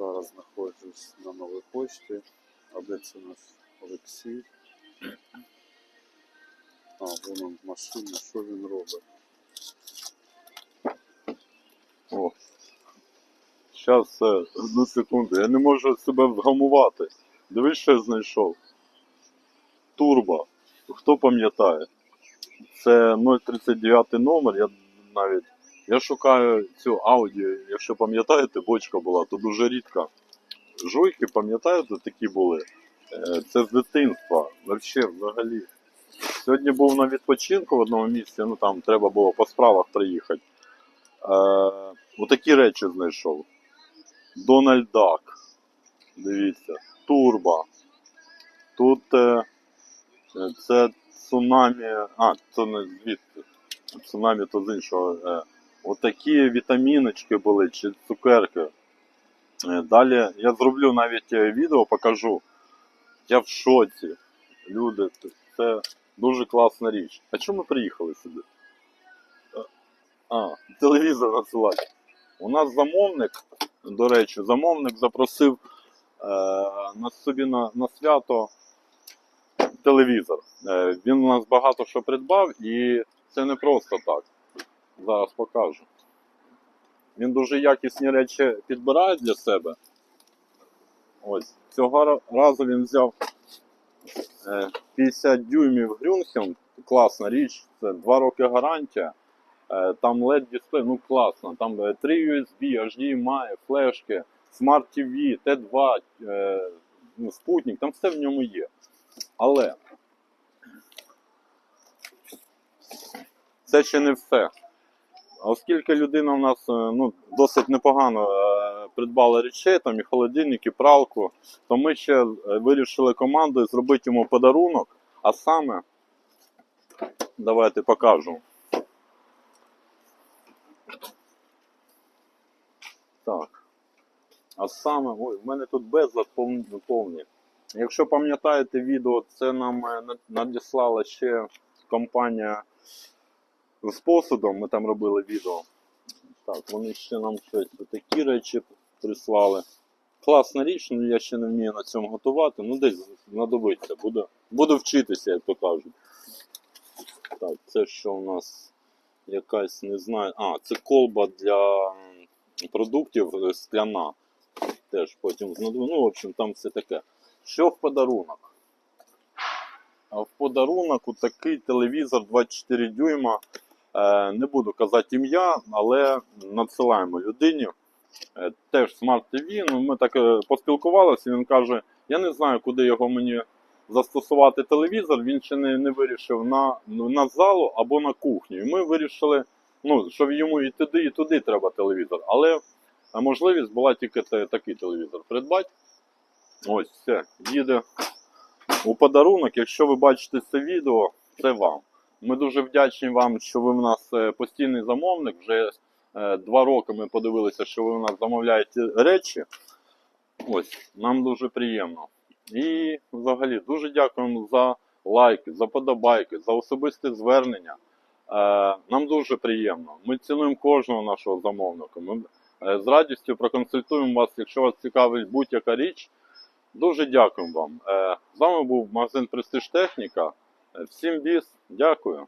Зараз знаходжусь на новій почті. А де це наш Олексій? А, вон он машина, що він робить? О. Щас, е, одну секунду, я не можу себе вгамувати. Дивись, що я знайшов. Турбо. Хто пам'ятає? Це 039 номер. Я навіть я шукаю цю Audi, якщо пам'ятаєте, бочка була, то дуже рідка. Жуйки, пам'ятаєте, такі були. Е, Це з дитинства. Вообще, взагалі. Сьогодні був на відпочинку в одному місці, ну там треба було по справах приїхати. Е, отакі речі знайшов. Дональд Дак. Дивіться. Турбо. Тут е, це цунамі. А, це не звідти. Цунамі то з іншого. Е, отакі вітаміночки були чи цукерки. Е, далі я зроблю навіть е, відео, покажу. Я в шоці. Люди, це дуже класна річ. А чому ми приїхали сюди? А, телевізор надсилати. У нас замовник, до речі, замовник запросив е, на собі на, на свято телевізор. Е, він у нас багато що придбав, і це не просто так. Зараз покажу. Він дуже якісні речі підбирає для себе. Ось. Цього разу він взяв е, 50 дюймів Грюнхен. Класна річ, це 2 роки гарантія. Е, Там LED дисплей, ну класно. Там е, 3 USB, HDMI, флешки, Smart TV, T2, е, ну, спутник, там все в ньому є. Але це ще не все. Оскільки людина у нас е, ну, досить непогано е, придбала речей, там і холодильник, і пралку, то ми ще е, вирішили командою зробити йому подарунок, а саме, давайте покажу. Так. А саме, ой, в мене тут безлад повні. Якщо пам'ятаєте відео, це нам надіслала ще компанія з посудом, ми там робили відео. Так, вони ще нам щось такі речі прислали. Класна річ, ну я ще не вмію на цьому готувати. Ну десь знадобиться, буду, буду вчитися, як то кажуть. Так, це що у нас якась, не знаю. А, це колба для продуктів е, скляна. Теж потім знадобиться. Ну, в общем, там все таке. Що в подарунок? А в подарунок такий телевізор 24 дюйма. Е, не буду казати ім'я, але надсилаємо людині. Е, теж Smart TV. Ну, ми так е, поспілкувалися, він каже, я не знаю, куди його мені застосувати телевізор. Він ще не, не вирішив на, на залу або на кухню. І ми вирішили, ну, що йому і туди, і туди треба телевізор. Але можливість була тільки такий телевізор придбати. Ось, все, їде у подарунок. Якщо ви бачите це відео, це вам. Ми дуже вдячні вам, що ви в нас е, постійний замовник. Вже е, два роки ми подивилися, що ви в нас замовляєте речі. Ось, нам дуже приємно. І взагалі дуже дякуємо за лайки, за подобайки, за особисте звернення. Е, Нам дуже приємно. Ми цінуємо кожного нашого замовника. Ми з радістю проконсультуємо вас, якщо вас цікавить будь-яка річ. Дуже дякуємо вам. З вами був магазин Престиж Техніка. Всім віз, дякую.